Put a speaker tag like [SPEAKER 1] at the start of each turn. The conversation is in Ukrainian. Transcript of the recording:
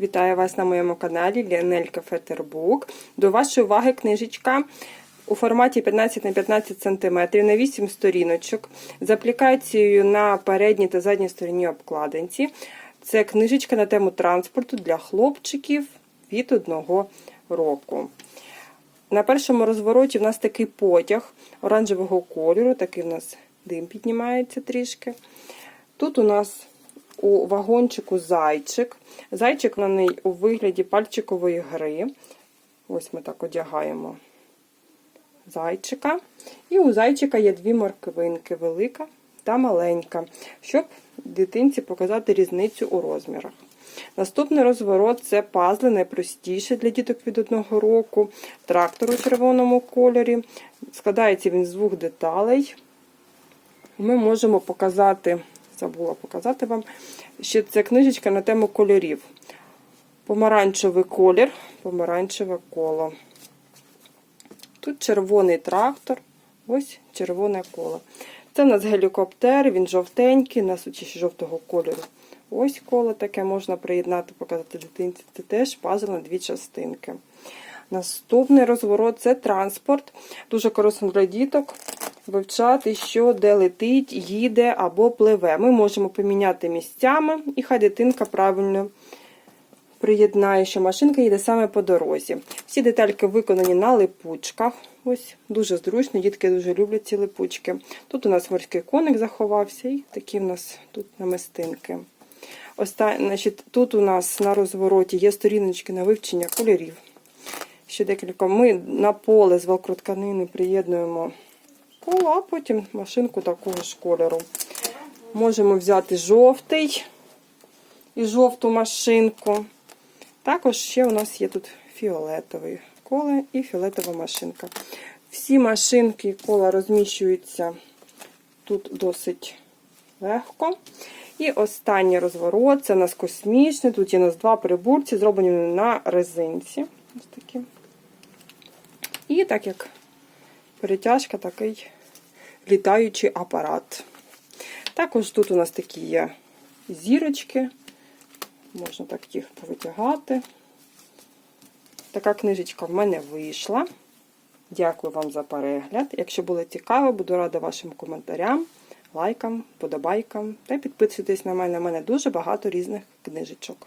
[SPEAKER 1] Вітаю вас на моєму каналі Ліанелька Фетербук. До вашої уваги книжечка у форматі 15 на 15 см на 8 сторіночок з аплікацією на передній та задній стороні обкладинці. Це книжечка на тему транспорту для хлопчиків від одного року. На першому розвороті в нас такий потяг оранжевого кольору, такий в нас дим піднімається трішки. Тут у нас у вагончику зайчик. Зайчик на неї у вигляді пальчикової гри. Ось ми так одягаємо зайчика. І у зайчика є дві морквинки велика та маленька, щоб дитинці показати різницю у розмірах. Наступний розворот це пазли найпростіше для діток від одного року. Трактор у червоному кольорі. Складається він з двох деталей. Ми можемо показати, забула показати вам, що це книжечка на тему кольорів. Помаранчевий колір, помаранчеве коло. Тут червоний трактор, ось червоне коло. Це в нас гелікоптер, він жовтенький, у нас ще жовтого кольору. Ось коло таке можна приєднати, показати дитинці. Це теж пазл на дві частинки. Наступний розворот це транспорт. Дуже корисно для діток вивчати, що де летить, їде або пливе. Ми можемо поміняти місцями, і хай дитинка правильно приєднає, що машинка їде саме по дорозі. Всі детальки виконані на липучках. Ось Дуже зручно, дітки дуже люблять ці липучки. Тут у нас морський коник заховався, і такі в нас тут намистинки. Оста... Значить, Тут у нас на розвороті є сторіночки на вивчення кольорів. Ще декілька. Ми на поле з велкротканини приєднуємо коло, а потім машинку такого ж кольору. Можемо взяти жовтий і жовту машинку. Також ще у нас є тут фіолетовий коло і фіолетова машинка. Всі машинки і кола розміщуються тут досить легко. І останній розворот це у нас космічний. Тут є у нас два приборці, зроблені на резинці. Ось такі. І так як перетяжка, такий літаючий апарат. Також тут у нас такі є зірочки. Можна так їх повитягати. Така книжечка в мене вийшла. Дякую вам за перегляд. Якщо було цікаво, буду рада вашим коментарям, лайкам, подобайкам та підписуйтесь на мене. У мене дуже багато різних книжечок.